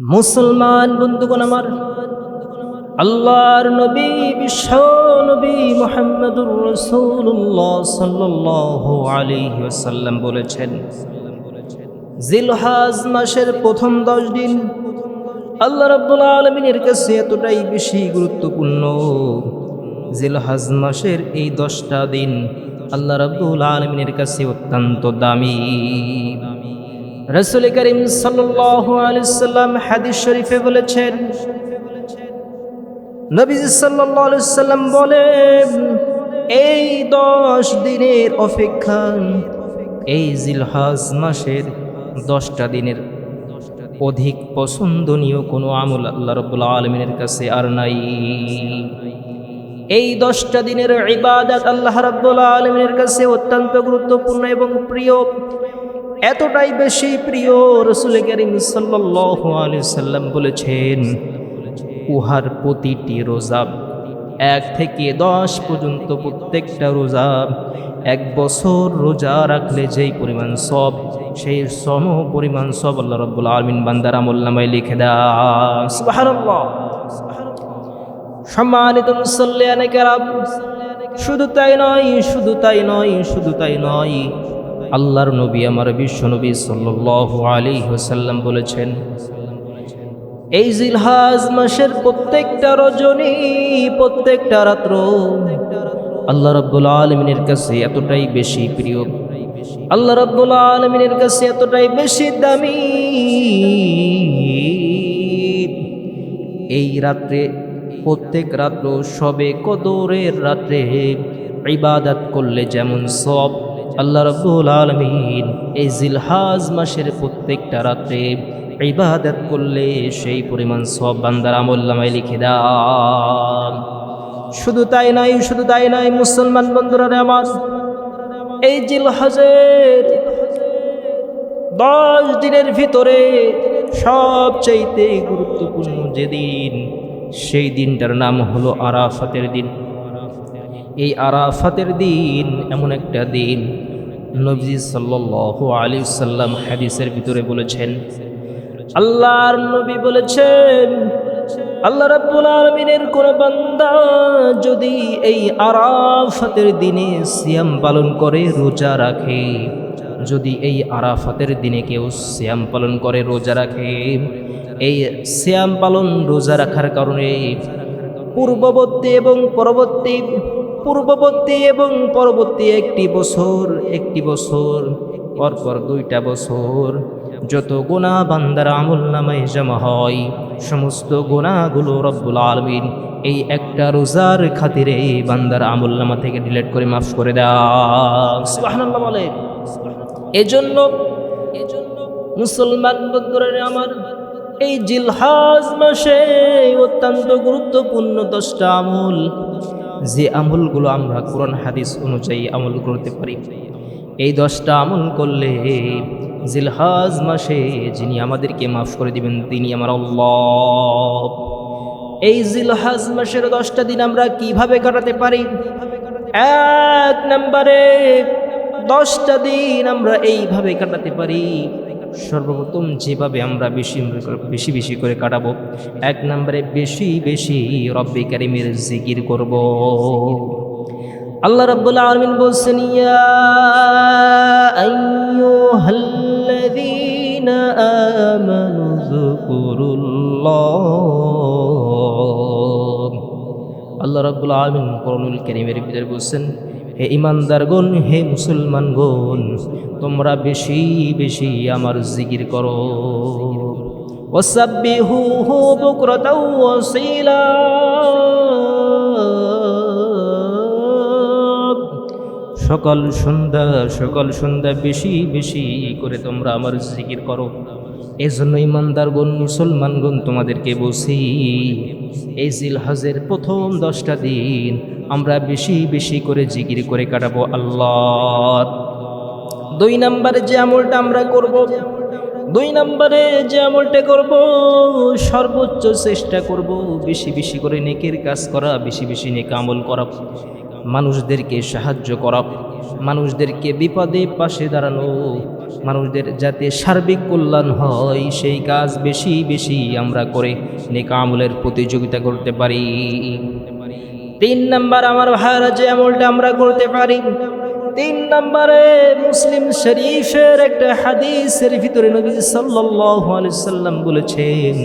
মুসলমান বন্ধুগণ আমার, আল্লাহর নবী, বিশ্ব নবী মোহাম্মদুর রসুল্লাহ সাল্লাহ আলাইহি ওয়াসাল্লাম বলেছেন, জিলহাজ মাসের প্রথম দশ দিন আল্লাহ রাব্বুল আলমিনের কাছে এতটাই বেশি গুরুত্বপূর্ণ। জিলহাজ মাসের এই দশটা দিন আল্লাহ রাব্বুল আলমিনের কাছে অত্যন্ত দামি দামি। রসুল করিম সাল্লাম হাদিস শরীফে বলেছেন আলাইহি সাল্লাম বলেন, এই দশ দিনের অপেক্ষা, এই জিলহাজ মাসের দশটা দিনের অধিক পছন্দনীয় কোনো আমল আল্লাহ রব্বুল আলমিনের কাছে আর নাই। এই দশটা দিনের ইবাদত আল্লাহ রাব্বুল আলমিনের কাছে অত্যন্ত গুরুত্বপূর্ণ এবং প্রিয়। এতটাই বেশি প্রিয় রসুল করিম আলাইহি সাল্লাম বলেছেন, উহার প্রতিটি রোজা এক থেকে দশ পর্যন্ত প্রত্যেকটা রোজা এক বছর রোজা রাখলে যেই পরিমাণ সব, সেই সম পরিমাণ সব আল্লাহ রব্বুল আলমিন বান্দার আমল্লামায় লিখে দেয় সম্মানিত শুধু তাই নয়, শুধু তাই নয়, শুধু তাই নয় আল্লাহর নবী, আমার বিশ্ব নবী সাল্লাল্লাহু আলাইহি ওয়াসাল্লাম বলেছেন, এই জিলহাজ মাসের প্রত্যেকটা রজনী, প্রত্যেকটা রাত্র আল্লাহ রাব্বুল আলমিনের কাছে এতটাই বেশি প্রিয়। আল্লাহ রাব্বুল আলমিনের কাছে এতটাই বেশি দামি। এই রাত্রে, প্রত্যেক রাত্র সবে কদরের রাত্রে ইবাদত করলে যেমন সব আল্লাহ রব্বুল আলমিন এই জিলহাজ মাসের প্রত্যেকটা রাত্রে ইবাদত করলে সেই পরিমাণ সব বান্দার আমল্লামায় লিখে দাম শুধু তাই নাই, শুধু তাই নাই, মুসলমান বন্ধুরা আমার, এই জিলহাজের দশ দিনের ভিতরে সবচাইতে গুরুত্বপূর্ণ যেদিন, সেই দিনটার নাম হলো আরাফাতের দিন। এই আরাফাতের দিন, এমন একটা দিন। নবজি সাল্লাল্লাহু আলী সাল্লাম হাদিসের ভিতরে বলেছেন, আল্লাহর নবী বলেছেন, আল্লাহ রাব্বুল আলমিনের কোন বান্দা যদি এই আরাফাতের দিনে সিয়াম পালন করে, রোজা রাখে, যদি এই আরাফাতের দিনে কেউ শ্যাম পালন করে, রোজা রাখে, এই শ্যাম পালন রোজা রাখার কারণে পূর্ববর্তী এবং পরবর্তী পূর্ববর্তী এবং পরবর্তী একটি বছর একটি বছর, পরপর দুইটা বছর যত গোনা বান্দার আমল নামায় জমা হয়, সমস্ত গোনাগুলো রব্বুল আলমিন এই একটা রোজার খাতিরে বান্দার আমল নামা থেকে ডিলেট করে মাফ করে দেয়। বলে এজন্য এজন্য মুসলমান বন্ধুরা আমার, এই জিলহাজ মাসে অত্যন্ত গুরুত্বপূর্ণ দশটা আমল যে আমলগুলো আমরা কোরআন, হাদিস অনুযায়ী আমল করতে পারি। এই দশটা আমল করলে জিলহাজ মাসে যিনি আমাদেরকে মাফ করে দিবেন, তিনি আমার আল্লাহ। এই জিলহাজ মাসের দশটা দিন আমরা কীভাবে কাটাতে পারি? এক নম্বরে দশটা দিন আমরা এইভাবে কাটাতে পারি। সর্বপ্রথম যেভাবে আমরা বেশি বেশি বেশি করে কাটাবো, এক নম্বরে বেশি বেশি রব্বে কারিমের জিকির করব। আল্লাহ রাব্বুল আলামিন বলছেন আল্লাহ রাব্বুল আলামিন কোরআনুল কারীমের ভিতরে বলছেন হে ইমানদারগণ, হে মুসলমানগণ, তোমরা বেশি বেশি আমার জিকির করো। ওয়াসাব্বিহুহু বুকরাতাও ওয়াসীলা সকাল সন্ধ্যা সকাল সন্ধ্যা বেশি বেশি করে তোমরা আমার জিকির করো। এজন্য ইমানদারগণ মুসলমানগণ তোমাদেরকে বলছি, এই জিলহাজের প্রথম দশটা দিন আমরা বেশি বেশি করে জিকির করে কাটাবো আল্লাহ। দুই নম্বরে যে আমলটা আমরা করব, দুই নম্বরে যে আমলটা করব, সর্বোচ্চ চেষ্টা করব বেশি বেশি করে নেকের কাজ করা, বেশি বেশি নেক আমল করা, মানুষদেরকে সাহায্য করা, মানুষদেরকে বিপদে পাশে দাঁড়ানো মানুষদের যাতে সার্বিক কল্যাণ হয়, সেই কাজ বেশি বেশি আমরা করে নেক আমলের প্রতিযোগিতা করতে পারি। তিন নাম্বার আমার ভাইরা যে আমলটা আমরা করতে পারি। তিন নম্বরে মুসলিম শরীফের একটা হাদিসের ভিতরে নবী আলাইহি সাল্লাম বলেছেন,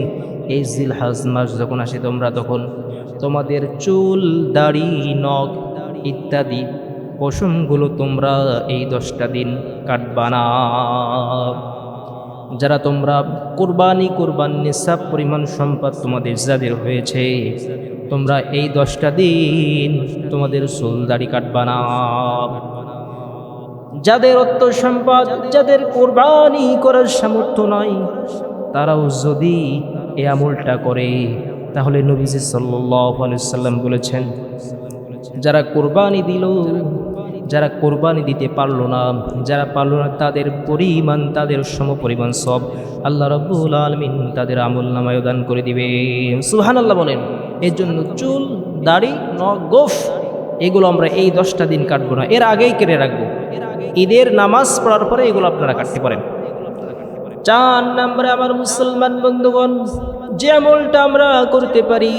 এই জিলহাজ মাস যখন আসে তোমরা তখন তোমাদের চুল, দাড়ি, নখ ইত্যাদি পশমগুলো তোমরা এই দশটা দিন কাটবা না। যারা তোমরা কোরবানি কোরবান নিসাব পরিমাণ সম্পদ তোমাদের যাদের হয়েছে, তোমরা এই দশটা দিন তোমাদের চুল দাড়ি কাটবা না। যাদের অর্থ সম্পদ, যাদের কোরবানি করার সামর্থ্য নয় তারাও যদি এ আমলটা করে, তাহলে নবীজি সাল্লাহ আলাইহি সাল্লাম বলেছেন যারা কোরবানি দিল, যারা কোরবানি দিতে পারল না, যারা পারল না তাদের পরিমাণ, তাদের সম পরিমাণ সব আল্লাহ রব্বুল আলমিন তাদের আমল নামায় দান করে দিবে। সুহান আল্লাহ বলেন এর জন্য চুল, দাড়ি ন গোফ, এগুলো আমরা এই দশটা দিন কাটবো না, এর আগেই কেটে রাখব। ঈদের নামাজ পড়ার পরে এগুলো আপনারা কাটতে পারেন। চার নম্বরে আমার মুসলমান বন্ধুগণ, যে আমলটা আমরা করতে পারি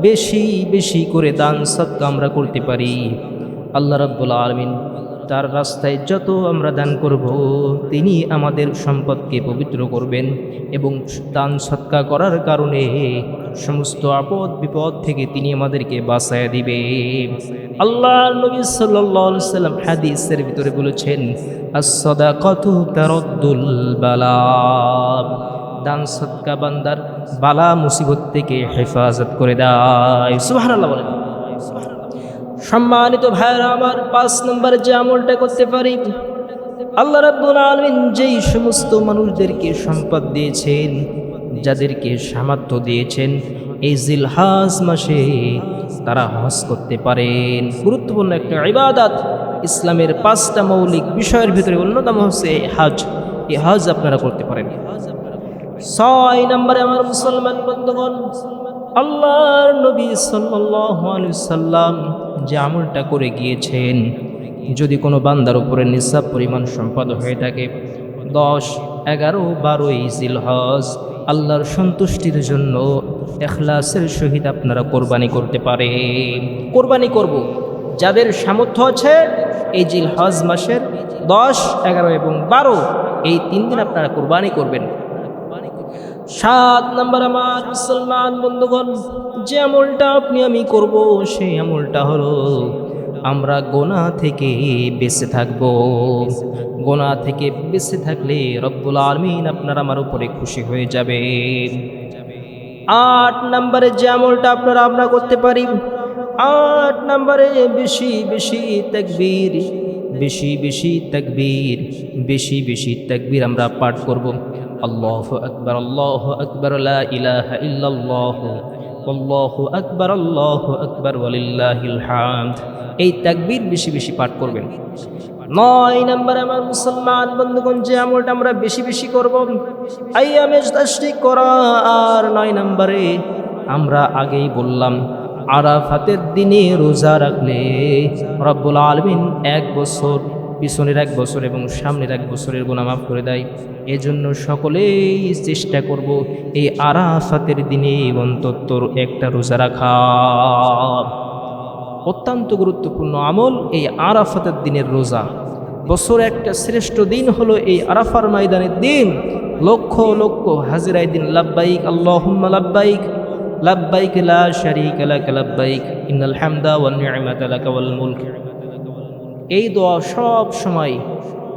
বেশি বেশি করে দান, সৎকা আমরা করতে পারি। আল্লাহ রাব্বুল আলমিন তার রাস্তায় যত আমরা দান করব, তিনি আমাদের সম্পদকে পবিত্র করবেন এবং দান, সৎকা করার কারণে সমস্ত আপদ, বিপদ থেকে তিনি আমাদেরকে বাঁচায় দিবে। আল্লাহ নবী আলাইহি সাল্লাম হাদিসের ভিতরে বলেছেন as-sadaqatu তারাদ্দুল বালা। দান সৎকা বান্দার বালা মুসিবত থেকে হেফাজত করে দেয়। সুবহানাল্লাহ বলেন। সম্মানিত ভাইরা আমার পাঁচ নম্বরে যে আমলটা করতে পারি, আল্লাহ রাব্বুল আলামিন যেই সমস্ত মানুষদেরকে সম্পদ দিয়েছেন, যাদেরকে সামর্থ্য দিয়েছেন, এই জিলহাজ মাসে তারা হজ করতে পারেন। গুরুত্বপূর্ণ একটা ইবাদত। ইসলামের পাঁচটা মৌলিক বিষয়ের ভিতরে অন্যতম হচ্ছে হজ। এই হজ আপনারা করতে পারেন। ছয় নম্বরে আমার মুসলমান বন্ধুগণ, আল্লাহর নবী আলাইহি সাল্লাম যে আমলটা করে গিয়েছেন, যদি কোনো বান্দার উপরে নিসাব পরিমাণ সম্পদ হয়ে থাকে, দশ, এগারো, বারোই জিলহজ আল্লাহর সন্তুষ্টির জন্য এখলাসের সহিত আপনারা কোরবানি করতে পারে কোরবানি করব। যাদের সামর্থ্য আছে, এই জিল হজ মাসের দশ, এগারো এবং বারো, এই তিন দিন আপনারা কোরবানি করবেন। সাত নম্বর আমার মুসলমান বন্ধুগণ, যে আমলটা আপনি আমি করব, সেই আমলটা হলো আমরা গোনা থেকে বেঁচে থাকব। গোনা থেকে বেঁচে থাকলে রব্বুল আলমিন আপনার আমার উপরে খুশি হয়ে যাবে আট নম্বরে যে আমলটা আপনারা আমরা করতে পারি, আট নম্বরে বেশি বেশি তাকবীর, বেশি বেশি তাকবীর, বেশি বেশি তাকবীর আমরা পাঠ করব। আল্লাহ আকবর আল্লাহ আকবর ইলাহা ইল্লাল্লাহ, আল্লাহু আকবর, আল্লাহ আকবর, ওয়ালিল্লাহিল হামদ। এই তাকবীর বেশি বেশি পাঠ করবেন। নয় নম্বর আমার মুসলমান বন্ধুগণ, যে আমলটা আমরা বেশি বেশি করব আইয়ামে তাশরিক করা আর নয় নম্বরে আমরা আগেই বললাম, আরাফাতের দিনে রোজা রাখলে রব্বুল আলমিন এক বছর পিছনের এক বছর এবং সামনের এক বছরের গুণা মাফ করে দেয়। এজন্য সকলেই চেষ্টা করব এই আরাফাতের দিনে অন্তত একটা রোজা রাখা। অত্যন্ত গুরুত্বপূর্ণ আমল এই আরাফাতের দিনের রোজা। বছর একটা শ্রেষ্ঠ দিন হলো এই আরাফার ময়দানের দিন। লক্ষ লক্ষ হাজিরাই দিন লাব্বাইক আল্লাহুম্মা লাব্বাইক লাব্বাইক লা শারীকা লাক, লাব্বাইক ইন্নাল হামদা ওয়ান নি'মাতা লাকা ওয়াল মুলক। এই দোয়া সব সময়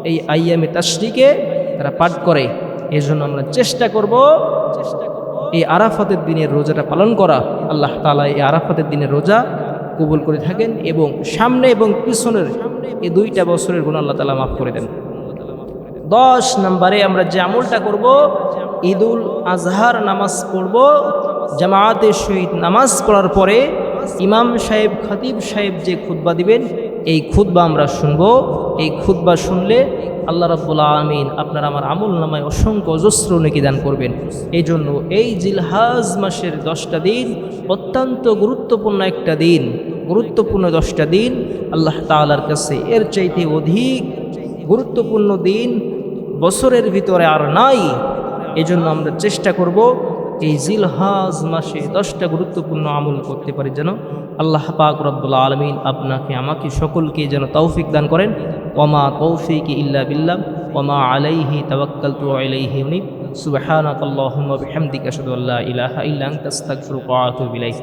এই আইয়ামে তাশরিকে তারা পাঠ করে। এই জন্য আমরা চেষ্টা করব এই আরাফাতের দিনের রোজাটা পালন করা। আল্লাহ তালা এই আরাফাতের দিনের রোজা কবুল করে থাকেন এবং সামনে এবং পিছনের এই দুইটা বছরের গুণ আল্লাহ তালা মাফ করে দেন। দশ নম্বরে আমরা যে আমলটা করব, ঈদুল আজহার নামাজ পড়ব। জামায়াতের সহিত নামাজ পড়ার পরে ইমাম সাহেব, খতিব সাহেব যে খুতবা দিবেন এই খুতবা আমরা শুনব। এই খুতবা শুনলে আল্লাহ রাব্বুল আমিন আপনার আমার আমল নামায় অসংখ্য অজস্র নেকি দান করবেন। এই জন্য এই জিলহাজ মাসের দশটা দিন অত্যন্ত গুরুত্বপূর্ণ একটা দিন। গুরুত্বপূর্ণ দশটা দিন আল্লাহ তালার কাছে। এর চাইতে অধিক গুরুত্বপূর্ণ দিন বছরের ভিতরে আর নাই। এজন্য আমরা চেষ্টা করব এই জিলহাজ মাসে দশটা গুরুত্বপূর্ণ আমল করতে পারি যেন আল্লাহ পাক রব্বুল আলমিন আপনাকে, আমাকে সকলকে যেন তৌফিক দান করেন। ওমা তৌফিক ইল্লা বিল্লাহ, ওমা আলাইহি তাবাক্কাল তু আলাইহি সুবহানাকাল্লাহুম্মা বিহামদিকা, আশহাদু আল্লা ইলাহা ইল্লা আনতা, আস্তাগফিরুকা ওয়া আতুবু